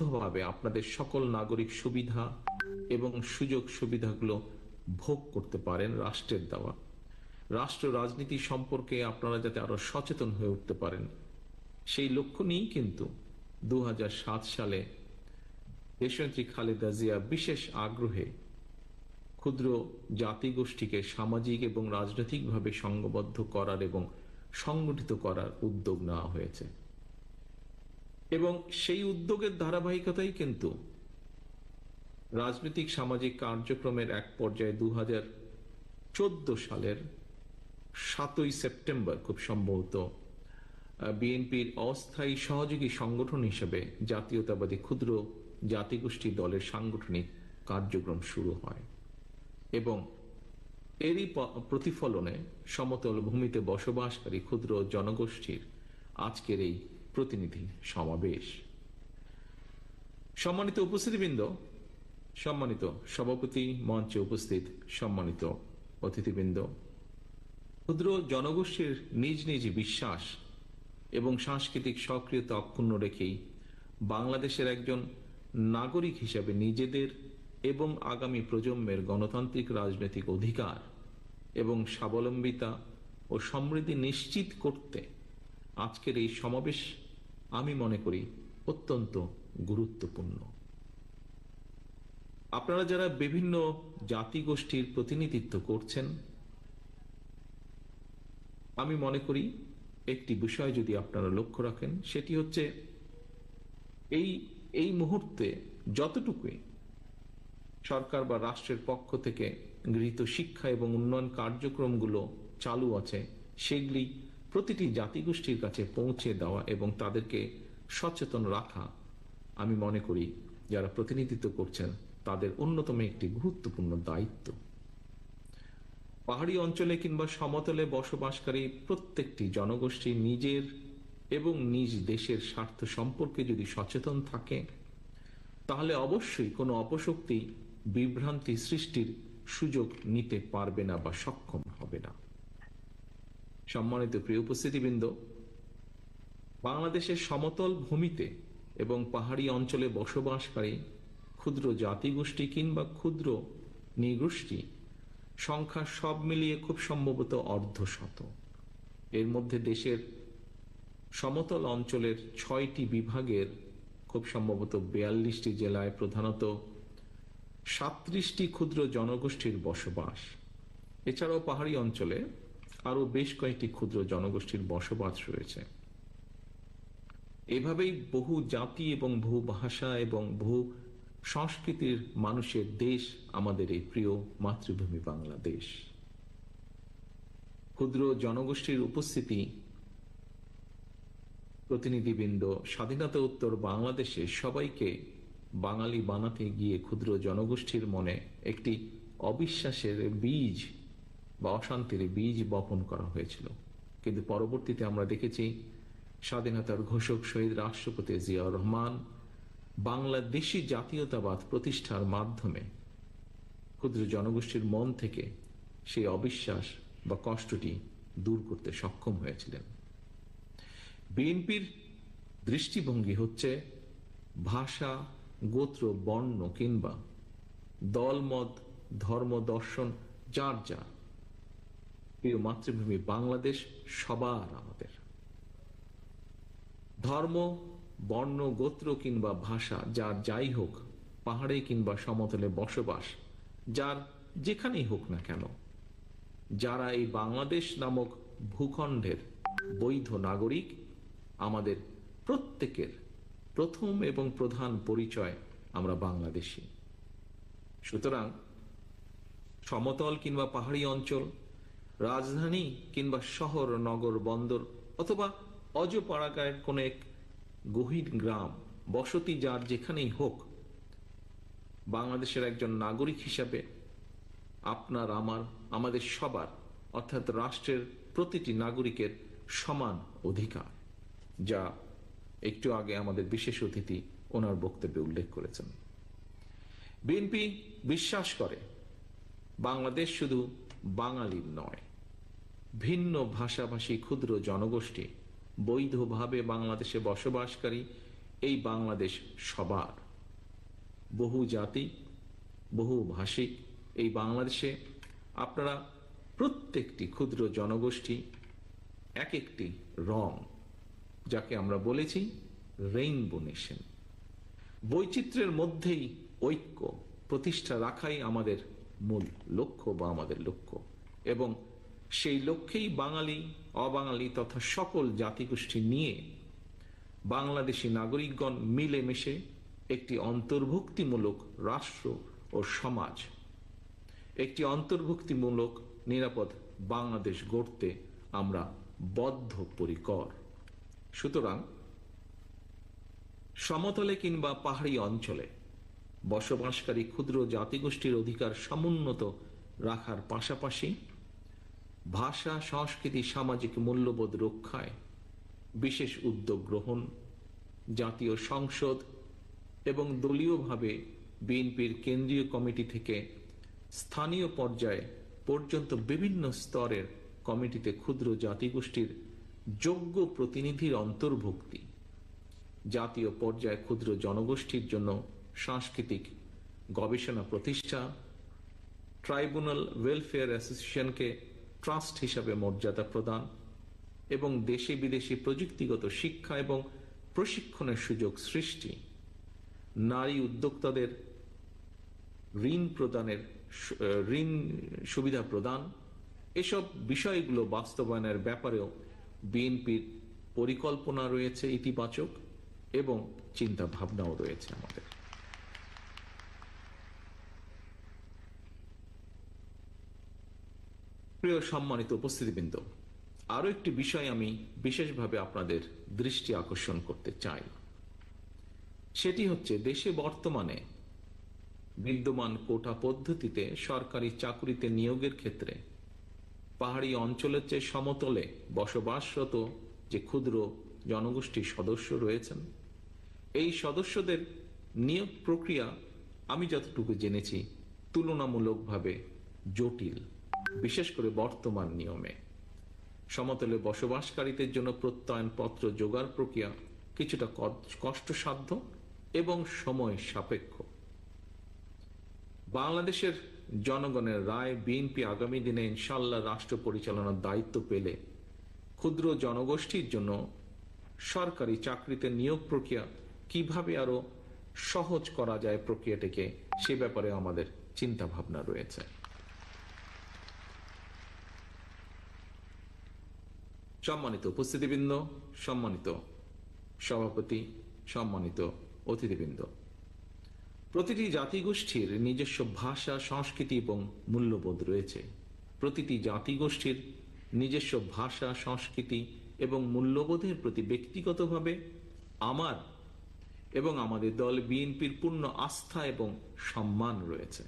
অবাধ্যভাবে আপনাদের সকল নাগরিক সুবিধা এবং সুযোগ সুবিধাগুলো ভোগ করতে পারেন রাষ্ট্রের দেওয়া। রাষ্ট্র রাজনীতি সম্পর্কে আপনারা যাতে আরও সচেতন হয়ে উঠতে পারেন, সেই লক্ষ্য নিয়েই কিন্তু দু হাজার সাত সালে দেশনেত্রী খালেদা জিয়া বিশেষ আগ্রহে ক্ষুদ্র জাতিগোষ্ঠীকে সামাজিক এবং রাজনৈতিকভাবে সংঘবদ্ধ করার এবং সংগঠিত করার উদ্যোগ নেওয়া হয়েছে। এবং সেই উদ্যোগের ধারাবাহিকতাই কিন্তু রাজনৈতিক সামাজিক কার্যক্রমের এক পর্যায়ে দু সালের সাতই সেপ্টেম্বর খুব সম্ভবত বিএনপির অস্থায়ী সহযোগী সংগঠন হিসেবে জাতীয়তাবাদী ক্ষুদ্র জাতিগোষ্ঠী দলের সাংগঠনিক কার্যক্রম শুরু হয় এবং এরই প্রতিফলনে সমতল ভূমিতে বসবাসকারী ক্ষুদ্র জনগোষ্ঠীর আজকের এই প্রতিনিধি সমাবেশ। সম্মানিত উপস্থিতিবৃন্দ, সম্মানিত সভাপতি মঞ্চে উপস্থিত সম্মানিত অতিথিবৃন্দ, ক্ষুদ্র জনগোষ্ঠীর নিজ নিজ বিশ্বাস এবং সাংস্কৃতিক সক্রিয়তা অক্ষুণ্ণ রেখেই বাংলাদেশের একজন নাগরিক হিসাবে নিজেদের এবং আগামী প্রজন্মের গণতান্ত্রিক রাজনৈতিক অধিকার এবং স্বাবলম্বিতা ও সমৃদ্ধি নিশ্চিত করতে আজকের এই সমাবেশ আমি মনে করি অত্যন্ত গুরুত্বপূর্ণ। আপনারা যারা বিভিন্ন জাতিগোষ্ঠীর প্রতিনিধিত্ব করছেন, আমি মনে করি একটি বিষয় যদি আপনারা লক্ষ্য রাখেন, সেটি হচ্ছে এই এই মুহূর্তে যতটুকুই সরকার বা রাষ্ট্রের পক্ষ থেকে গৃহীত শিক্ষা এবং উন্নয়ন কার্যক্রমগুলো চালু আছে, সেগুলি প্রতিটি জাতিগোষ্ঠীর কাছে পৌঁছে দেওয়া এবং তাদেরকে সচেতন রাখা আমি মনে করি যারা প্রতিনিধিত্ব করছেন তাদের অন্যতম একটি গুরুত্বপূর্ণ দায়িত্ব। পাহাড়ি অঞ্চলে কিংবা সমতলে বসবাসকারী প্রত্যেকটি জনগোষ্ঠী নিজের এবং নিজ দেশের স্বার্থ সম্পর্কে যদি সচেতন থাকে, তাহলে অবশ্যই কোনো অপশক্তি বিভ্রান্তি সৃষ্টির সুযোগ নিতে পারবে না বা সক্ষম হবে না। সম্মানিত প্রিয় উপস্থিতিবৃন্দ, বাংলাদেশের সমতল ভূমিতে এবং পাহাড়ি অঞ্চলে বসবাসকারী ক্ষুদ্র জাতিগোষ্ঠী কিংবা ক্ষুদ্র নৃগোষ্ঠী, সংখ্যা সব মিলিয়ে খুব সম্ভবত অর্ধশত। এর মধ্যে দেশের সমতল অঞ্চলের ছয়টি বিভাগের খুব সম্ভবত বিয়াল্লিশটি জেলায় প্রধানত সাত্রিশটি ক্ষুদ্র জনগোষ্ঠীর বসবাস। এছাড়াও পাহাড়ি অঞ্চলে আরও বেশ কয়েকটি ক্ষুদ্র জনগোষ্ঠীর বসবাস রয়েছে। এভাবেই বহু জাতি এবং বহু ভাষা এবং বহু সংস্কৃতির মানুষের দেশ আমাদের এই প্রিয় মাতৃভূমি বাংলাদেশ। ক্ষুদ্র জনগোষ্ঠীর উপস্থিতি প্রতিনিধিবৃন্দ স্বাধীনতা উত্তর বাংলাদেশে সবাইকে বাঙালি বানাতে গিয়ে ক্ষুদ্র জনগোষ্ঠীর মনে একটি অবিশ্বাসের বীজ বা অশান্তির বীজ বপন করা হয়েছিল। কিন্তু পরবর্তীতে আমরা দেখেছি স্বাধীনতার ঘোষক শহীদ রাষ্ট্রপতি জিয়াউর রহমান বাংলাদেশি জাতীয়তাবাদ প্রতিষ্ঠার মাধ্যমে ক্ষুদ্র জনগোষ্ঠীর মন থেকে সেই অবিশ্বাস বা কষ্টটি দূর করতে সক্ষম হয়েছিলেন। বিএনপির দৃষ্টিভঙ্গি হচ্ছে ভাষা, গোত্র, বর্ণ কিংবা দলমত, ধর্ম, দর্শন, যার যা প্রিয় মাতৃভূমি বাংলাদেশ, সবার আমাদের। ধর্ম, বর্ণ, গোত্র কিংবা ভাষা, যার যাই হোক, পাহাড়ে কিংবা সমতলে বসবাস, যার যেখানেই হোক না কেন, যারা এই বাংলাদেশ নামক ভূখণ্ডের বৈধ নাগরিক, আমাদের প্রত্যেকের প্রথম এবং প্রধান পরিচয় আমরা বাংলাদেশি। সুতরাং সমতল কিংবা পাহাড়ি অঞ্চল রাজধানী কিংবা শহর, নগর, বন্দর অথবা অজপাড়াগায়ের কোন এক গহীন গ্রাম, বসতি যার যেখানেই হোক, বাংলাদেশের একজন নাগরিক হিসাবে আপনার, আমার, আমাদের সবার, অর্থাৎ রাষ্ট্রের প্রতিটি নাগরিকের সমান অধিকার, যা একটু আগে আমাদের বিশেষ অতিথি ওনার বক্তব্যে উল্লেখ করেছেন। বিএনপি বিশ্বাস করে, বাংলাদেশ শুধু বাঙালির নয় ভিন্ন ভাষাভাষী ক্ষুদ্র জনগোষ্ঠী বৈধভাবে বাংলাদেশে বসবাসকারী এই বাংলাদেশ সবার। বহু জাতি, বহু ভাষিক এই বাংলাদেশে আপনারা প্রত্যেকটি ক্ষুদ্র জনগোষ্ঠী এক একটি রং, যাকে আমরা বলেছি রেইনবো নেশন। বৈচিত্র্যের মধ্যেই ঐক্য প্রতিষ্ঠা রাখাই আমাদের মূল লক্ষ্য বা আমাদের লক্ষ্য। এবং সেই লক্ষ্যেই বাঙালি, অবাঙালি তথা সকল জাতিগোষ্ঠী নিয়ে বাংলাদেশি নাগরিকগণ মিলেমিশে একটি অন্তর্ভুক্তিমূলক রাষ্ট্র ও সমাজ, একটি অন্তর্ভুক্তিমূলক নিরাপদ বাংলাদেশ গড়তে আমরা বদ্ধপরিকর। সুতরাং সমতলে কিংবা পাহাড়ি অঞ্চলে বসবাসকারী ক্ষুদ্র জাতিগোষ্ঠীর অধিকার সমুন্নত রাখার পাশাপাশি ভাষা, সংস্কৃতি, সামাজিক মূল্যবোধ রক্ষায় বিশেষ উদ্যোগ গ্রহণ, জাতীয় সংসদ এবং দলীয়ভাবে বিএনপির কেন্দ্রীয় কমিটি থেকে স্থানীয় পর্যায়ে পর্যন্ত বিভিন্ন স্তরের কমিটিতে ক্ষুদ্র জাতিগোষ্ঠীর যোগ্য প্রতিনিধির অন্তর্ভুক্তি। জাতীয় পর্যায়ে ক্ষুদ্র জনগোষ্ঠীর জন্য সাংস্কৃতিক গবেষণা প্রতিষ্ঠা, ট্রাইব্যুনাল ওয়েলফেয়ার অ্যাসোসিয়েশনকে ট্রাস্ট হিসাবে মর্যাদা প্রদান এবং দেশে বিদেশি প্রযুক্তিগত শিক্ষা এবং প্রশিক্ষণের সুযোগ সৃষ্টি। নারী উদ্যোক্তাদের ঋণ প্রদানের ঋণ সুবিধা প্রদান। এসব বিষয়গুলো বাস্তবায়নের ব্যাপারেও বিএনপির পরিকল্পনা রয়েছে ইতিবাচক এবং চিন্তা ভাবনাও রয়েছে আমাদের। প্রিয় সম্মানিত উপস্থিতিবৃন্দ আরও একটি বিষয় আমি বিশেষভাবে আপনাদের দৃষ্টি আকর্ষণ করতে চাই। সেটি হচ্ছে দেশে বর্তমানে বিদ্যমান কোটা পদ্ধতিতে সরকারি চাকুরিতে নিয়োগের ক্ষেত্রে পাহাড়ি অঞ্চলের চেয়ে সমতলে বসবাসরত যে ক্ষুদ্র জনগোষ্ঠীর সদস্য রয়েছেন, এই সদস্যদের নিয়োগ প্রক্রিয়া আমি যতটুকু জেনেছি তুলনামূলকভাবে জটিল। বিশেষ করে বর্তমান নিয়মে। সমতলে বসবাসকারীদের জন্য প্রত্যয়ন পত্র জোগাড় প্রক্রিয়া কিছুটা কষ্টসাধ্য এবং সময় সাপেক্ষ। বাংলাদেশের জনগণের রায় বিএনপি আগামী দিনে ইনশাল্লাহ রাষ্ট্র পরিচালনার দায়িত্ব পেলে ক্ষুদ্র জনগোষ্ঠীর জন্য সরকারি চাকরিতে নিয়োগ প্রক্রিয়া কীভাবে আরও সহজ করা যায় প্রক্রিয়াটিকে সে ব্যাপারে আমাদের চিন্তা ভাবনা রয়েছে। সম্মানিত উপস্থিতিবৃন্দ, সম্মানিত সভাপতি, সম্মানিত অতিথিবৃন্দ। প্রতিটি জাতিগোষ্ঠীর নিজস্ব ভাষা, সংস্কৃতি এবং মূল্যবোধ রয়েছে। প্রতিটি জাতিগোষ্ঠীর নিজস্ব ভাষা, সংস্কৃতি এবং মূল্যবোধের প্রতি ব্যক্তিগতভাবে আমার এবং আমাদের দল বিএনপির পূর্ণ আস্থা এবং সম্মান রয়েছে।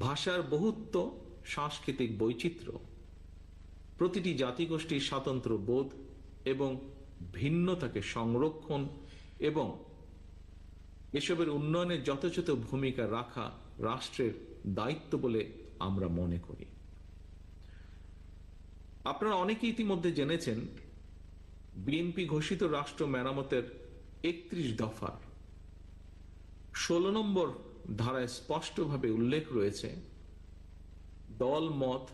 ভাষার বহুত্ব সাংস্কৃতিক বৈচিত্র্য প্রতিটি জাতিগোষ্ঠীর স্বাতন্ত্র বোধ এবং ভিন্নতাকে সংরক্ষণ এবং এসবের উন্নয়নে যথাযথ ভূমিকা রাখা রাষ্ট্রের দায়িত্ব বলে আমরা মনে করি। আপনারা অনেকে ইতিমধ্যে জেনেছেন, বিএনপি ঘোষিত রাষ্ট্র মেরামতের একত্রিশ দফার ষোলো নম্বর ধারায় স্পষ্টভাবে উল্লেখ রয়েছে, দল, মত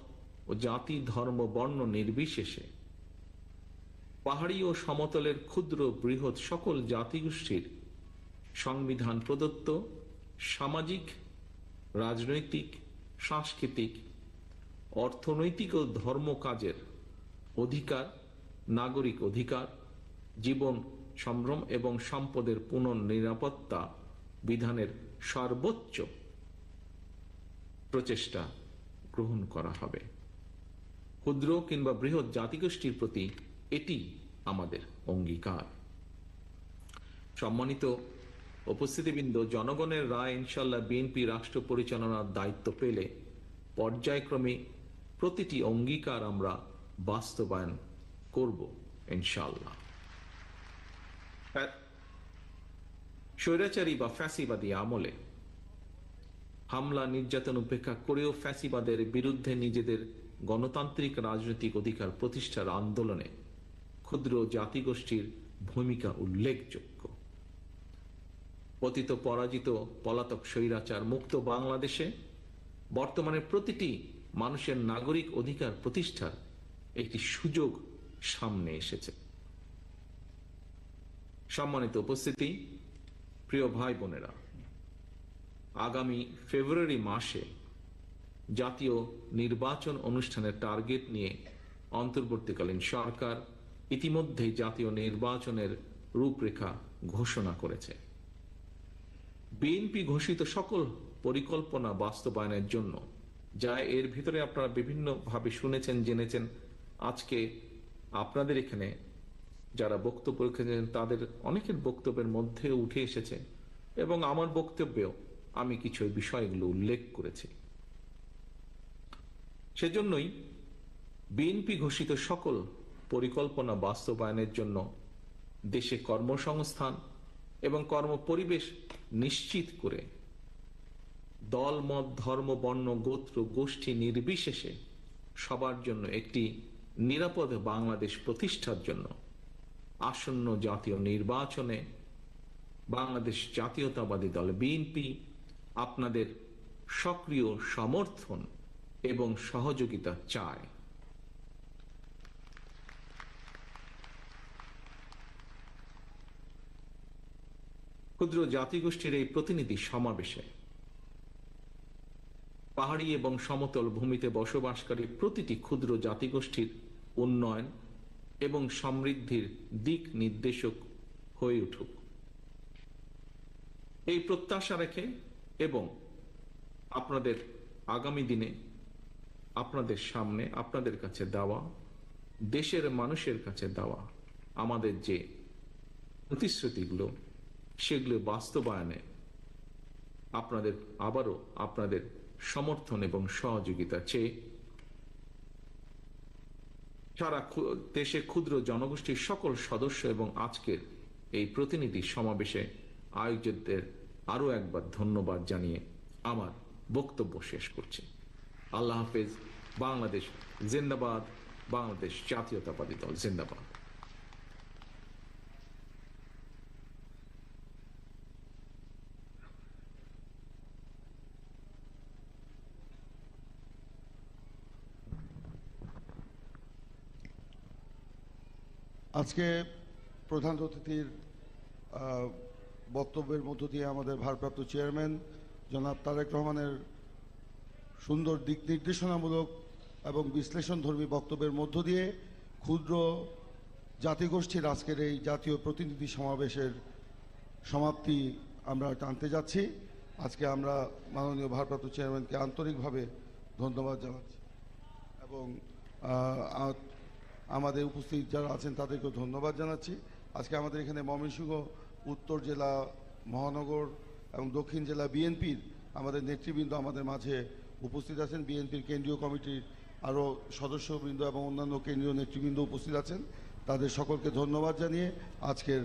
ও জাতি, ধর্ম, বর্ণ নির্বিশেষে। পাহাড়ি ও সমতলের ক্ষুদ্র বৃহৎ সকল জাতিগোষ্ঠীর সংবিধান প্রদত্ত সামাজিক, রাজনৈতিক, সাংস্কৃতিক, অর্থনৈতিক ও ধর্ম কাজের অধিকার, নাগরিক অধিকার, জীবন, সম্ভ্রম এবং সম্পদের পুনর্নিরাপত্তা বিধানের সর্বোচ্চ প্রচেষ্টা গ্রহণ করা হবে। ক্ষুদ্র কিংবা বৃহৎ জাতিগোষ্ঠীর প্রতি এটি আমাদের অঙ্গীকার। সম্মানিত উপস্থিতিবৃন্দ, জনগণের রায় ইনশাল্লাহ বিএনপি রাষ্ট্র পরিচালনার দায়িত্ব পেলে পর্যায়ক্রমে প্রতিটি অঙ্গীকার আমরা বাস্তবায়ন করব ইনশাল্লাহ স্বৈরাচারী বা ফ্যাসিবাদী আমলে হামলা, নির্যাতন উপেক্ষা করেও ফ্যাসিবাদের বিরুদ্ধে নিজেদের গণতান্ত্রিক রাজনৈতিক অধিকার প্রতিষ্ঠার আন্দোলনে ক্ষুদ্র জাতিগোষ্ঠীর ভূমিকা উল্লেখযোগ্য। পতিত পরাজিত পলাতক স্বৈরাচার মুক্ত বাংলাদেশে বর্তমানে প্রতিটি মানুষের নাগরিক অধিকার প্রতিষ্ঠার একটি সুযোগ সামনে এসেছে। সম্মানিত উপস্থিতি, প্রিয় ভাই বোনেরা, আগামী ফেব্রুয়ারি মাসে জাতীয় নির্বাচন অনুষ্ঠানের টার্গেট নিয়ে অন্তর্বর্তীকালীন সরকার ইতিমধ্যেই জাতীয় নির্বাচনের রূপরেখা ঘোষণা করেছে। বিএনপি ঘোষিত সকল পরিকল্পনা বাস্তবায়নের জন্য, যা এর ভিতরে আপনারা বিভিন্নভাবে শুনেছেন, জেনেছেন, আজকে আপনাদের এখানে যারা বক্তব্য রেখেছেন, তাদের অনেকের বক্তব্যের মধ্যে উঠে এসেছে এবং আমার বক্তব্যেও আমি কিছু বিষয়গুলো উল্লেখ করেছি। সেজন্যই বিএনপি ঘোষিত সকল পরিকল্পনা বাস্তবায়নের জন্য দেশে কর্মসংস্থান এবং কর্মপরিবেশ নিশ্চিত করে দল, মত, ধর্ম, বর্ণ, গোত্র, গোষ্ঠী নির্বিশেষে সবার জন্য একটি নিরাপদ বাংলাদেশ প্রতিষ্ঠার জন্য আসন্ন জাতীয় নির্বাচনে বাংলাদেশ জাতীয়তাবাদী দল বিএনপি আপনাদের সক্রিয় সমর্থন এবং সহযোগিতা চায়। ক্ষুদ্র জাতিগোষ্ঠীর এই প্রতিনিধি সমাবেশে পাহাড়ি এবং সমতল ভূমিতে বসবাসকারী প্রতিটি ক্ষুদ্র জাতিগোষ্ঠীর উন্নয়ন এবং সমৃদ্ধির দিক নির্দেশক হয়ে উঠুক। এই প্রত্যাশা রেখে এবং আপনাদের আগামী দিনে আপনাদের সামনে, আপনাদের কাছে দেওয়া, দেশের মানুষের কাছে দেওয়া, আমাদের যে প্রতিশ্রুতিগুলো, সেগুলো বাস্তবায়নে আপনাদের আবারও আপনাদের সমর্থন এবং সহযোগিতা চেয়ে সারা দেশে ক্ষুদ্র জনগোষ্ঠীর সকল সদস্য এবং আজকের এই প্রতিনিধি সমাবেশে আয়োজকদের আরও একবার ধন্যবাদ জানিয়ে আমার বক্তব্য শেষ করছি। আল্লাহ হাফেজ, বাংলাদেশ, জিন্দাবাদ, বাংলাদেশ জাতীয়তাবাদী দল, জিন্দাবাদ। আজকে প্রধান অতিথির বক্তব্যের মধ্য দিয়ে আমাদের ভারপ্রাপ্ত চেয়ারম্যান জনাব তারেক রহমানের সুন্দর দিক নির্দেশনামূলক এবং বিশ্লেষণধর্মী বক্তব্যের মধ্য দিয়ে ক্ষুদ্র জাতিগোষ্ঠীর আজকের এই জাতীয় প্রতিনিধি সমাবেশের সমাপ্তি আমরা টানতে যাচ্ছি। আজকে আমরা মাননীয় ভারপ্রাপ্ত চেয়ারম্যানকে আন্তরিকভাবে ধন্যবাদ জানাচ্ছি এবং আমাদের উপস্থিত যারা আছেন তাদেরকেও ধন্যবাদ জানাচ্ছি। আজকে আমাদের এখানে ময়মনসিংহ, উত্তর জেলা মহানগর এবং দক্ষিণ জেলা বিএনপির আমাদের নেতৃবৃন্দ আমাদের মাঝে উপস্থিত আছেন বিএনপির কেন্দ্রীয় কমিটির আরও সদস্যবৃন্দ এবং অন্যান্য কেন্দ্রীয় নেতৃবৃন্দ উপস্থিত আছেন। তাদের সকলকে ধন্যবাদ জানিয়ে আজকের